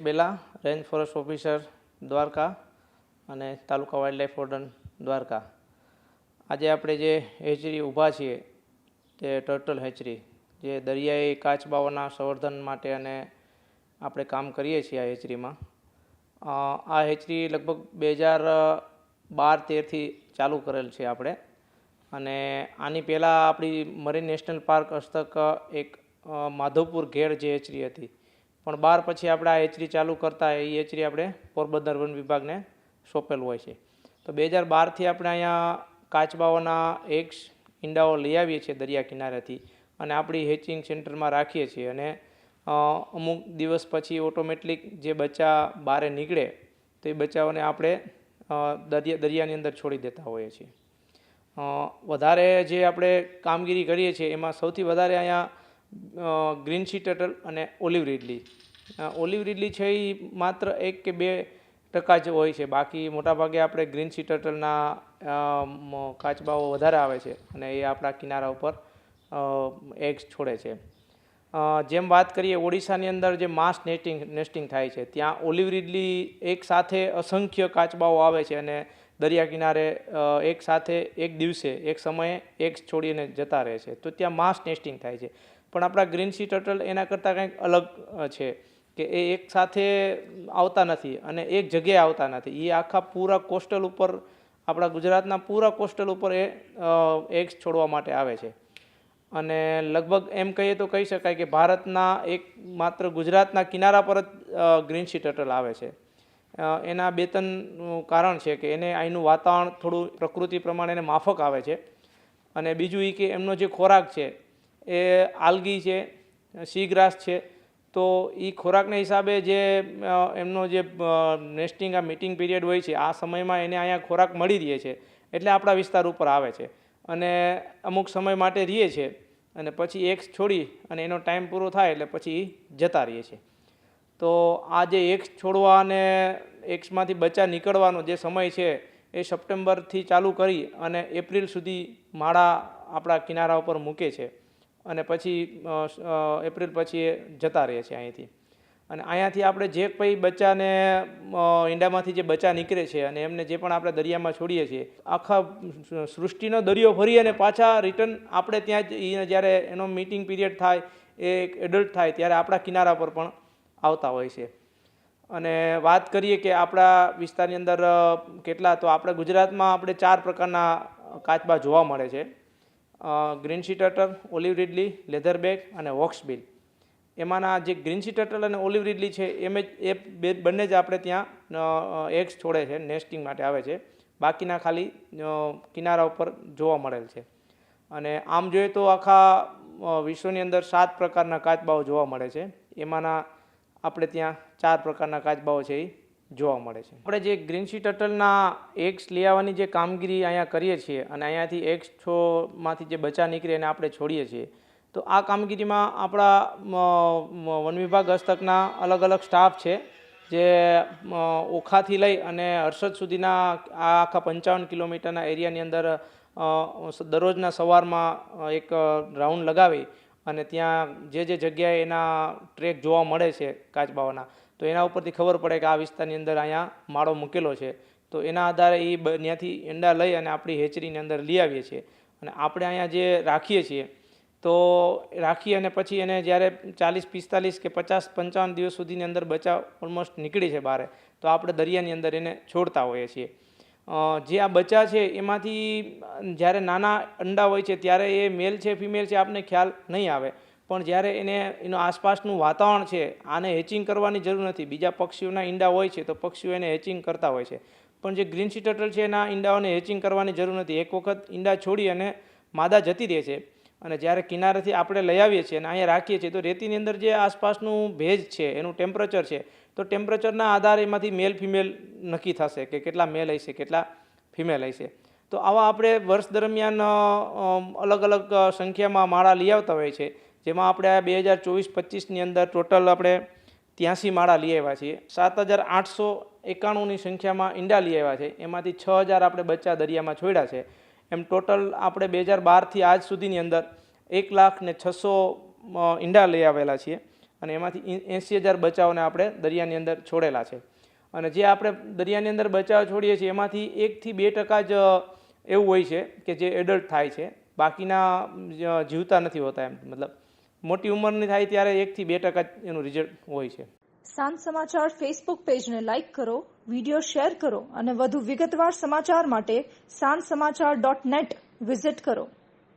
બેલા, range forest officer Dwarka અને taluka wildlife warden Dwarka. આજે આપણે જે હેચરી ઊભા છીએ, તે ટર્ટલ હેચરી, જે દરિયાઈ કાચબાઓના સંવર્ધન માટે અને આપણે કામ કરીએ છીએ આ હેચરીમાં. આ હેચરી લગભગ બે હજાર બાર તેરથી ચાલુ કરેલ છે આપણે. અને આની પહેલાં આપણી મરીન નેશનલ પાર્ક હસ્તક એક માધવપુર ઘેર જે હેચરી હતી પણ બાર પછી આપણે આ હેચરી ચાલુ કરતા એ એચડી આપણે પોરબંદર વન વિભાગને સોંપેલું હોય છે. તો બે હજાર બારથી આપણે અહીંયા કાચબાઓના એક ઈંડાઓ લઈ આવીએ છીએ દરિયા કિનારેથી અને આપણી હેચિંગ સેન્ટરમાં રાખીએ છીએ અને અમુક દિવસ પછી ઓટોમેટિક જે બચ્ચા બહારે નીકળે તો એ બચ્ચાઓને આપણે દરિયા, દરિયાની અંદર છોડી દેતા હોઈએ છીએ. વધારે જે આપણે કામગીરી કરીએ છીએ એમાં સૌથી વધારે અહીંયા ગ્રીન સી ટર્ટલ અને ઓલિવ રીડલી ઓલિવ રીડલી છે એ માત્ર એક કે બે ટકા જ હોય છે. બાકી મોટાભાગે આપણે ગ્રીન સી ટર્ટલના કાચબાઓ વધારે આવે છે અને એ આપણા કિનારા ઉપર એગ્સ છોડે છે. જેમ વાત કરીએ ઓડિશાની અંદર જે માસ નેસ્ટિંગ નેસ્ટિંગ થાય છે, ત્યાં ઓલિવ રીડલી એક સાથે અસંખ્ય કાચબાઓ આવે છે અને દરિયા કિનારે એક સાથે એક દિવસે, એક સમયે એક છોડીને જતા રહે છે. તો ત્યાં માસ નેસ્ટિંગ થાય છે. પણ આપણા ગ્રીન સી ટર્ટલ એના કરતાં કંઈક અલગ છે કે એ એક સાથે આવતા નથી અને એક જગ્યાએ આવતા નથી. એ આખા પૂરા કોસ્ટલ ઉપર, આપણા ગુજરાતના પૂરા કોસ્ટલ ઉપર એ એગ્સ છોડવા માટે આવે છે. અને લગભગ એમ કહીએ તો કહી શકાય કે ભારતના એક માત્ર ગુજરાતના કિનારા પર જ ગ્રીન સી ટર્ટલ આવે છે. એના બે ત્રણ કારણ છે કે એને અહીંનું વાતાવરણ થોડું પ્રકૃતિ પ્રમાણે એને માફક આવે છે. અને બીજું એ કે એમનો જે ખોરાક છે એ આલગી છે, સીગ્રાસ છે, તો એ ખોરાકના હિસાબે જે એમનો જે નેસ્ટિંગ આ મીટિંગ પીરિયડ હોય છે, આ સમયમાં એને અહીંયા ખોરાક મળી રહે છે, એટલે આપણા વિસ્તાર ઉપર આવે છે. અને અમુક સમય માટે રહીએ છે, અને પછી એક્સ છોડી અને એનો ટાઈમ પૂરો થાય એટલે પછી જતા રહીએ છે. તો આ જે એક્સ છોડવા અને એક્સમાંથી બચ્ચા નીકળવાનો જે સમય છે, એ સપ્ટેમ્બરથી ચાલુ કરી અને એપ્રિલ સુધી માળા આપણા કિનારા ઉપર મૂકે છે. અને પછી એપ્રિલ પછી એ જતા રહે છે અહીંથી. અને અહીંયાથી આપણે જે કંઈ બચ્ચાને ઈંડામાંથી જે બચ્ચા નીકળે છે અને એમને જે પણ આપણે દરિયામાં છોડીએ છીએ, આખા સૃષ્ટિનો દરિયો ભરી અને પાછા રિટર્ન આપણે ત્યાં જ જ્યારે એનો મીટિંગ પીરિયડ થાય, એ એડલ્ટ થાય, ત્યારે આપણા કિનારા પર પણ આવતા હોય છે. અને વાત કરીએ કે આપણા વિસ્તારની અંદર કેટલા, તો આપણે ગુજરાતમાં આપણે ચાર પ્રકારના કાચબા જોવા મળે છે. Green sea turtle olive ridley leatherback અને વોક્સબિલ એમાંના જે ગ્રીન સી ટર્ટલ અને ઓલિવ રીડલી છે, એમ જ, એ બે, બંને જ આપણે ત્યાં એગ્સ છોડે છે નેસ્ટિંગ માટે આવે છે. બાકીના ખાલી કિનારા ઉપર જોવા મળેલ છે. અને આમ જોઈએ તો આખા વિશ્વની અંદર સાત પ્રકારના કાચબાઓ જોવા મળે છે. એમાંના આપણે ત્યાં ચાર પ્રકારના કાચબાઓ છે એ જોવા મળે છે. આપણે જે ગ્રીન સી ટર્ટલના એગ્સ લઈ આવવાની જે કામગીરી અહીંયા કરીએ છીએ અને અહીંયાથી એગ્સ છોમાંથી જે બચા નીકળે એને આપણે છોડીએ છીએ, તો આ કામગીરીમાં આપણા વન વિભાગ હસ્તકના અલગ અલગ સ્ટાફ છે, જે ઓખાથી લઈ અને હર્ષદ સુધીના આ આખા પંચાવન કિલોમીટરના એરિયાની અંદર દરરોજના સવારમાં એક રાઉન્ડ લગાવી અને ત્યાં જે જે જગ્યાએ એના ટ્રેક જોવા મળે છે કાચબાઓના તો એના ઉપરથી ખબર પડે કે આ વિસ્તારની અંદર અહીંયા માળો મૂકેલો છે. તો એના આધારે એ ત્યાંથી ઈંડા લઈ અને આપણી હેચરીની અંદર લઈ આવીએ છીએ. અને આપણે અહીંયા જે રાખીએ છીએ, તો રાખી અને પછી એને જ્યારે ચાલીસ, પિસ્તાલીસ કે પચાસ, પંચાવન દિવસ સુધીની અંદર બચા ઓલમોસ્ટ નીકળી છે બહાર. તો આપણે દરિયાની અંદર એને છોડતા હોઈએ છીએ. જે આ બચ્ચા છે એમાંથી જ્યારે નાના અંડા હોય છે, ત્યારે એ મેલ છે ફિમેલ છે, આપને ખ્યાલ નહીં આવે. પણ જ્યારે એને એનું આસપાસનું વાતાવરણ છે, આને હેચિંગ કરવાની જરૂર નથી. બીજા પક્ષીઓના ઈંડા હોય છે તો પક્ષીઓ એને હેચિંગ કરતા હોય છે. પણ જે ગ્રીન સી ટર્ટલ છે એના ઈંડાઓને હેચિંગ કરવાની જરૂર નથી. એક વખત ઈંડા છોડી અને માદા જતી રહે છે અને જ્યારે કિનારેથી આપણે લઈ આવીએ છીએ અને અહીંયા રાખીએ છીએ, તો રેતીની અંદર જે આસપાસનું ભેજ છે, એનું ટેમ્પરેચર છે, તો ટેમ્પરેચરના આધારે એમાંથી મેલ ફિમેલ નક્કી થશે કે કેટલા મેલ હશે, કેટલા ફિમેલ હશે. તો આવા આપણે વર્ષ દરમિયાન અલગ અલગ સંખ્યામાં માળા લઈ આવતા હોય છે. જેમાં આપણે બે હજાર ચોવીસ પચીસની અંદર ટોટલ આપણે ત્યાંસી માળા લઈ આવ્યા છીએ. સાત હજાર આઠસો એકાણુંની સંખ્યામાં ઈંડા લઈ આવ્યા છે. એમાંથી છ હજાર આપણે બચ્ચા દરિયામાં છોડ્યા છે. એમ ટોટલ આપણે બે હજાર બારથી આજ સુધીની અંદર એક લાખ ને છસો ઈંડા લઈ આવેલા છીએ અને એમાંથી એંસી હજાર બચાવને આપણે દરિયાની અંદર છોડેલા છે. અને જે આપણે દરિયાની અંદર બચાવ છોડીએ છીએ, એમાંથી એકથી બે ટકા જ એવું હોય છે કે જે એડલ્ટ થાય છે. બાકીના જીવતા નથી હોતા એમ, મતલબ મોટી ઉંમરની થાય ત્યારે એકથી બે ટકા એનું રિઝલ્ટ હોય છે. સાંજ સમાચાર ફેસબુક પેજને લાઇક કરો વીડિયો શેર કરો અને વધુ વિગતવાર સમાચાર માટે સાંજ સમાચાર ડોટ નેટ વિઝિટ કરો.